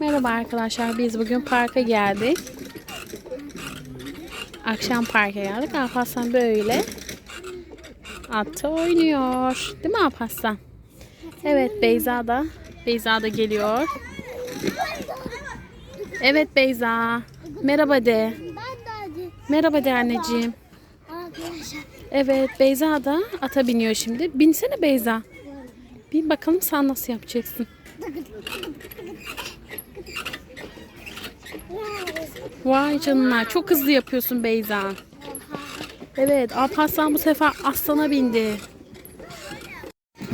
Merhaba arkadaşlar. Biz bugün parka geldik. Akşam parka geldik. Alparslan böyle atı oynuyor. Değil mi Alparslan? Evet Beyza da. Beyza da geliyor. Evet Beyza. Merhaba de. Merhaba de anneciğim. Evet Beyza da ata biniyor şimdi. Binsene Beyza. Bin bakalım sen nasıl yapacaksın. Vay canına çok hızlı yapıyorsun Beyza. Evet Alparslan bu sefer aslana bindi.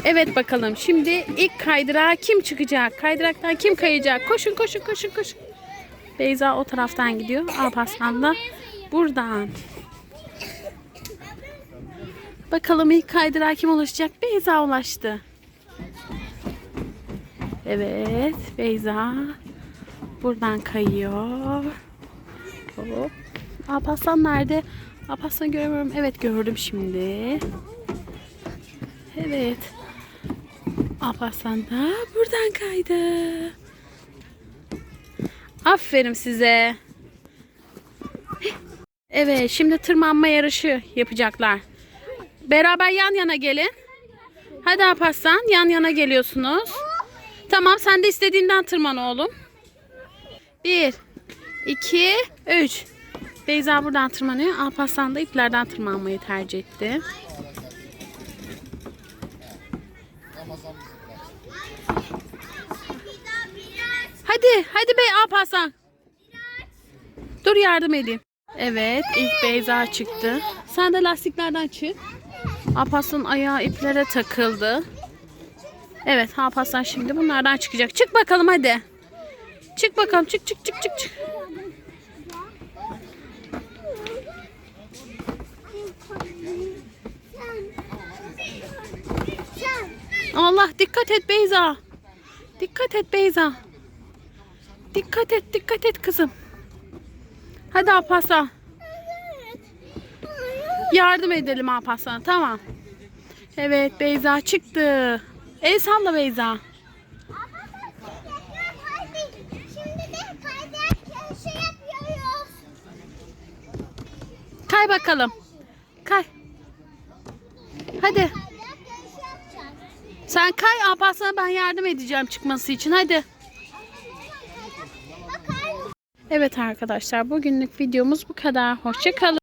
Evet bakalım şimdi ilk kaydırağa kim çıkacak? Kaydıraktan kim kayacak? Koşun koşun koşun koşun. Beyza o taraftan gidiyor. Alparslan da buradan. Bakalım ilk kaydırağa kim ulaşacak? Beyza ulaştı. Evet Beyza buradan kayıyor. Hop. Alparslan nerede? Alparslan göremiyorum. Evet gördüm şimdi. Evet. Alparslan da buradan kaydı. Aferin size. Evet şimdi tırmanma yarışı yapacaklar. Beraber yan yana gelin. Hadi Alparslan yan yana geliyorsunuz. Tamam sen de istediğinden tırman oğlum. Bir, iki, üç. Beyza buradan tırmanıyor. Alparslan da iplerden tırmanmayı tercih etti. Hadi, hadi bey Alparslan. Dur yardım edeyim. Evet, ilk Beyza çıktı. Sen de lastiklerden çık. Alparslan'ın ayağı iplere takıldı. Evet, Alparslan şimdi bunlardan çıkacak. Çık bakalım hadi. Çık bakalım, çık çık çık çık çık. Allah dikkat et Beyza. Dikkat et Beyza. Dikkat et, dikkat et kızım. Hadi Alparslan. Yardım edelim Alparslan'a. Tamam. Evet Beyza çıktı. El salla Beyza. Kay bakalım. Kay. Hadi. Sen kay Alparslan'a ben yardım edeceğim çıkması için. Hadi. Evet arkadaşlar bugünlük videomuz bu kadar. Hoşçakalın.